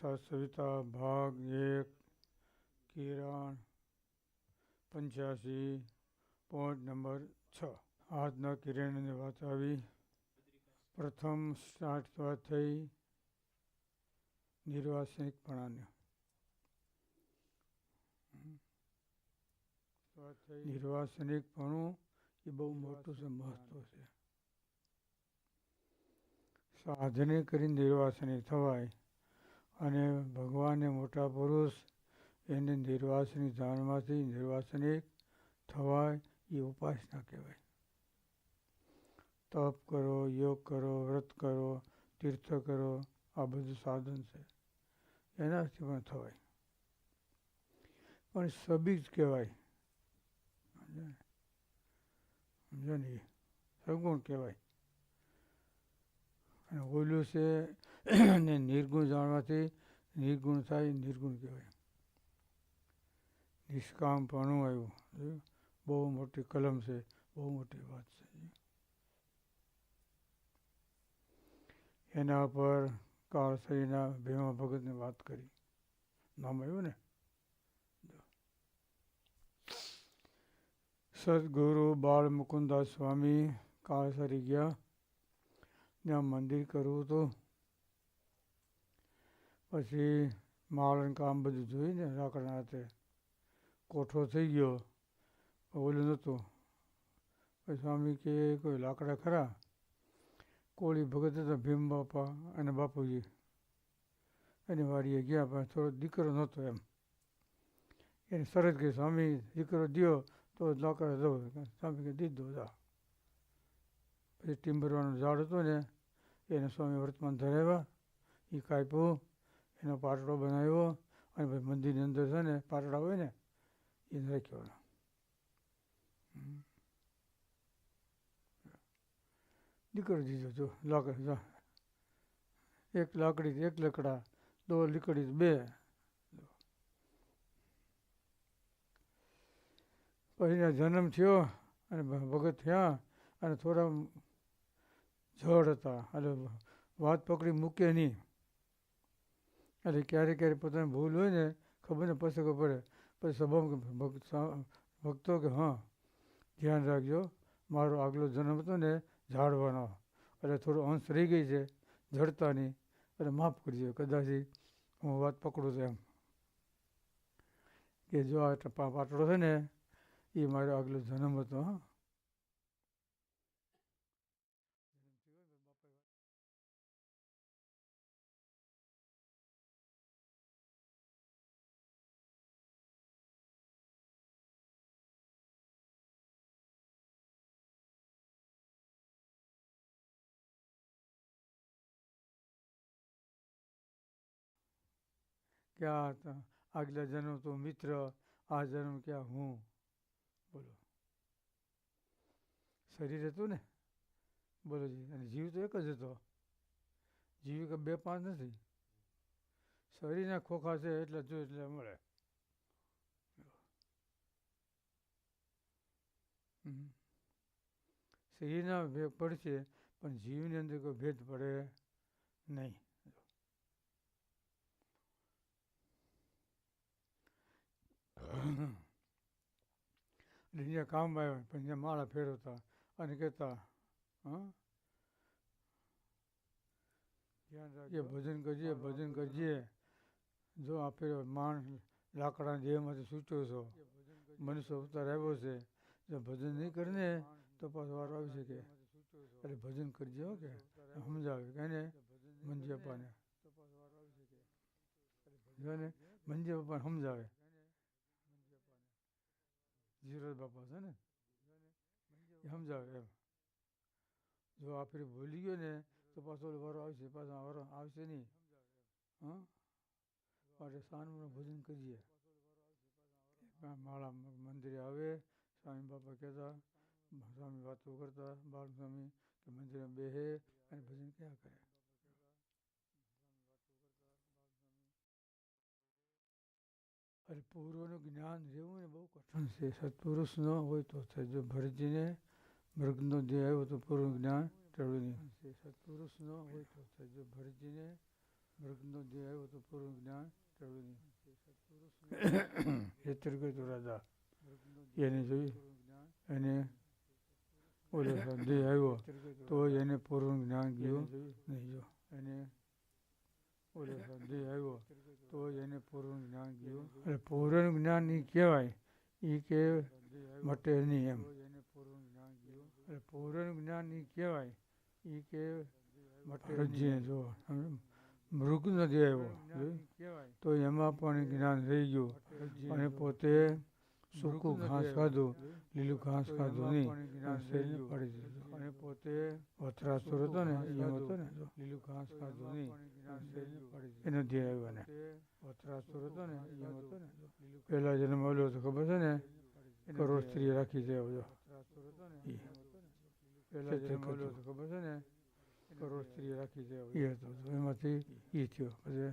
કથા સવિતા ભાગ એક કિરણ પંચ્યાસી પોઈન્ટ નંબર છ આજના કિરણની વાત આવી પ્રથમ સ્ટાર્ટ વાત થઈ નિર્વાસનિકપણાને નિર્વાસનિકપણું એ બહુ મોટું છે મહત્વ છે સાધને કરી નિર્વાસનિક થવાય અને ભગવાનને મોટા પુરુષ એને નિર્વાસની જાણવાથી નિર્વાસનિક થવાય એ ઉપાસના કહેવાય. તપ કરો, યોગ કરો, વ્રત કરો, તીર્થ કરો, આ બધું સાધન છે. એનાથી પણ થવાય. પણ સબીજ કહેવાય. સમજો ને? સગુણ કહેવાય. અને ઓલું છે ને નિર્ગુણ જાણવાથી નિર્ગુણ થાય, નિર્ગુણ કહેવાય. નિષ્કામપણું આવ્યું. બહુ મોટી કલમ છે, બહુ મોટી વાત છે. એના પર કાળસરીના ભીમા ભગતની વાત કરી. નામ આવ્યું ને? સદગુરુ બાળ મુકુદાસ સ્વામી કાળસરી ગયા. ત્યાં મંદિર કરવું હતું. પછી માળન કામ બધું જોઈને લાકડા હાથે કોઠો થઈ ગયો. ઓલું નહોતું. પછી સ્વામી કે કોઈ લાકડા ખરા? કોળી ભગત હતા ભીમ બાપા અને બાપુજી. એની વાડીએ ગયા પણ થોડો દીકરો નહોતો એમ. એને સરસ કે સ્વામી દીકરો દ્યો તો લાકડા દઉં સ્વામી કે દીધો દા પછી ટીમ્બરવાનું ઝાડ હતું ને, એને સ્વામી વર્તમાન ધરાવ્યા. એ કાપ્યું. એનો પાટડો બનાવ્યો અને પછી મંદિરની અંદર છે ને પાટડા હોય ને એને. રાખ્યો દીકરો દીધો જો, લાકડી એક લાકડી એક લકડા, દો લીકડી બે. પછી જન્મ થયો અને ભગત થયા અને થોડા જળ હતા. એટલે વાત પકડી મૂકે નહીં. એટલે ક્યારેક ક્યારેક પોતાની ભૂલ હોય ને, ખબર ને ખબર પડે. પછી સભા ભક્તો કે, હા, ધ્યાન રાખજો. મારો આગલો જન્મ હતો ને ઝાડવાનો. એટલે થોડો અંશ રહી ગઈ છે જડતાની એટલે માફ કરજો કદાચ હું વાત પકડું છું એમ. કે જો આ આટલો છે ને એ મારો આગલો જન્મ હતો, હા. ક્યાં આ આગલા જન્મ તો મિત્ર આ જન્મ ક્યાં હું બોલો શરીર હતું ને બોલો જી અને જીવ તો એક જ હતો જીવ કે બે પાંચ નથી શરીરના ખોખા છે એટલે જો એટલે મળે શરીરના ભેદ પડશે પણ જીવની અંદર કોઈ ભેદ પડે નહીં એટલે કામ આવ્યા પણ ત્યાં માળા ફેરવતા અને કહેતા હા ધ્યાન રાખજે ભજન કરજે ભજન કરજે જો આપે માણ લાકડા દેહમાંથી છૂટ્યો છો મનુષ્ય અવતાર આવ્યો છે જો ભજન નહીં કરે ને તો પાછો વારો આવી શકે એટલે ભજન કરજે હો કે સમજાવે કે ને મંજી અપ્પાને જો ને મંજી અપ્પાને સમજાવે જીવરાજ બાપા છે ને? એ સમજાવે એમ. જો આપણે ભૂલી ગયો ને, તો પાછો વારો આવશે, પાછો વારો આવશે નહીં. હં? માટે સાનનું ભોજન કરીએ. માળા મંદિરે આવે, સ્વામી બાપા કહેતા, સ્વામી વાતો કરતા બાળ સ્વામી કે મંદિરે બેહે અને ભજન ક્યાં કરે? અરે પૂર્વનું જ્ઞાન રહેવું ને બહુ કઠણ છે. સત્પુરુષ ન હોય તો થાય. જો ભરતજીને મૃગનો દેહ આવ્યો તો પૂર્વ જ્ઞાન ટળવું નહીં સત્પુરુષ ન હોય તો થાય. જો ભરતજીને મૃગનો દેહ આવ્યો તો પૂર્વ જ્ઞાન પ્રવીણ હેતર કરતો રાજા. એને જોઈ એને ઓલો દેહ આવ્યો તો એને પૂર્વનું જ્ઞાન ગયું નહીં જો. એને ઓલો દેહ આવ્યો. તો એને પૂર્વ જ્ઞાન ગયું. એટલે પૂર્વ જ્ઞાન એ કહેવાય. એ કે મટે નહીં એમ. એટલે પૂર્વનું જ્ઞાન એ કહેવાય. એ કે મટે જો મૃગનો નથી આવ્યો. તો એમાં પણ જ્ઞાન રહી ગયું. અને પોતે સૂકું ઘાસ ખાધું. લીલું ઘાસ ખાધું નહીં. શરીરને પાડી દીધું અને પોતે વથરાસુર હતો ને એ હતો ને લીલું ઘાસ ખાધું નહીં એનો ધ્યેય આવ્યો ને વસ્ત્રાસુર હતો ને એ હતો ને પહેલા જન્મ આવ્યો હતો ખબર છે ને કરોડ સ્ત્રી રાખી છે આવજો પહેલા જન્મ આવ્યો હતો ખબર છે ને કરોડ સ્ત્રી રાખી છે એ હતો તો એમાંથી એ થયો પછી